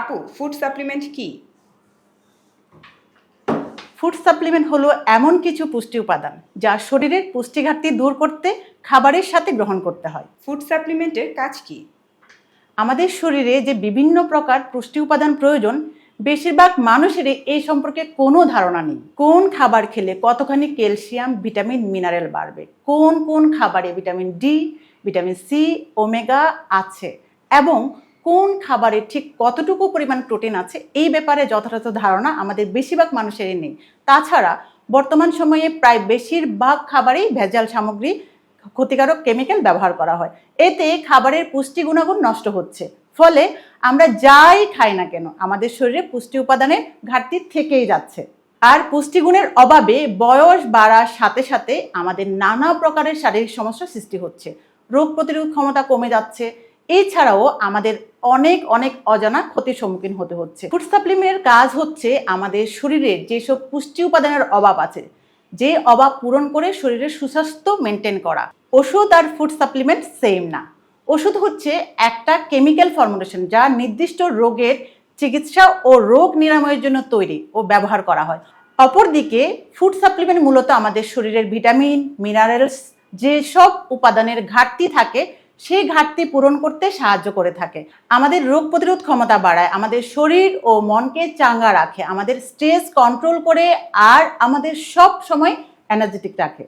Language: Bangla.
আপু ফুড সাপ্লিমেন্ট কি? ফুড সাপ্লিমেন্ট হলো এমন কিছু পুষ্টি উপাদান যা শরীরের পুষ্টি ঘাটতি দূর করতে খাবারের সাথে গ্রহণ করতে হয়। ফুড সাপ্লিমেন্টের কাজ কি? আমাদের শরীরে যে বিভিন্ন প্রকার পুষ্টি উপাদান প্রয়োজন বেশিরভাগ মানুষেরই এই সম্পর্কে কোনো ধারণা নেই। কোন খাবার খেলে কতখানি ক্যালসিয়াম ভিটামিন মিনারেল বাড়বে? কোন কোন খাবারে vitamin D vitamin C omega আছে? এবং কোন খাবারে ঠিক কতটুকু পরিমাণ প্রোটিন আছে, এই ব্যাপারে যথাযথ ধারণা আমাদের বেশিরভাগ মানুষেরই নেই। তাছাড়া বর্তমান সময়ে প্রায় বেশিরভাগ খাবারেই ভেজাল সামগ্রী ক্ষতিকারক কেমিক্যাল ব্যবহার করা হয়। এতে খাবারের পুষ্টি গুণাগুণ নষ্ট হচ্ছে। ফলে আমরা যাই খাই না কেন, আমাদের শরীরে পুষ্টি উপাদানের ঘাটতি থেকেই যাচ্ছে। আর পুষ্টিগুণের অভাবে বয়স বাড়ার সাথে সাথে আমাদের নানা প্রকারের শারীরিক সমস্যা সৃষ্টি হচ্ছে। রোগ প্রতিরোধ ক্ষমতা কমে যাচ্ছে এছাড়াও আমাদের অনেক অনেক অজানা ক্ষতির সম্মুখীন হতে হচ্ছে। ফুড সাপ্লিমেন্টের কাজ হচ্ছে আমাদের শরীরে যেসব পুষ্টি উপাদানের অভাব আছে, যে অভাব পূরণ করে শরীরের সুস্বাস্থ্য মেনটেন করা। ওষুধ আর ফুড সাপ্লিমেন্ট সেম না। ওষুধ হচ্ছে একটা কেমিক্যাল ফর্মুলেশন যা নির্দিষ্ট রোগের চিকিৎসা ও রোগ নিরাময়ের জন্য তৈরি ও ব্যবহার করা হয়। অপরদিকে ফুড সাপ্লিমেন্ট মূলত আমাদের শরীরের ভিটামিন মিনারেলস যেসব উপাদানের ঘাটতি থাকে সেই ঘাটতি পূরণ করতে সাহায্য করে থাকে। আমাদের রোগ প্রতিরোধ ক্ষমতা বাড়ায়, আমাদের শরীর ও মনকে চাঙ্গা রাখে, আমাদের স্ট্রেস কন্ট্রোল করে, আর আমাদের সব সময় এনার্জেটিক রাখে।